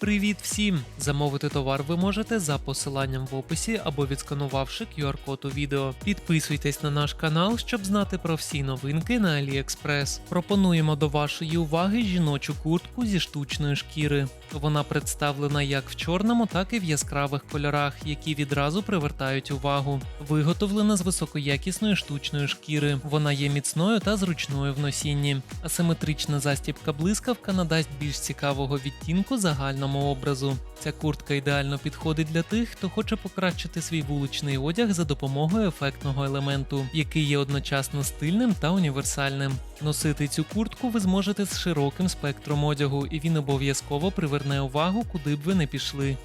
Привіт всім! Замовити товар ви можете за посиланням в описі або відсканувавши QR-код у відео. Підписуйтесь на наш канал, щоб знати про всі новинки на AliExpress. Пропонуємо до вашої уваги жіночу куртку зі штучної шкіри. Вона представлена як в чорному, так і в яскравих кольорах, які відразу привертають увагу. Виготовлена з високоякісної штучної шкіри. Вона є міцною та зручною в носінні. Асиметрична застібка блискавка надасть більш цікавого відтінку загальному образу. Ця куртка ідеально підходить для тих, хто хоче покращити свій вуличний одяг за допомогою ефектного елементу, який є одночасно стильним та універсальним. Носити цю куртку ви зможете з широким спектром одягу, і він обов'язково приверне увагу, куди б ви не пішли.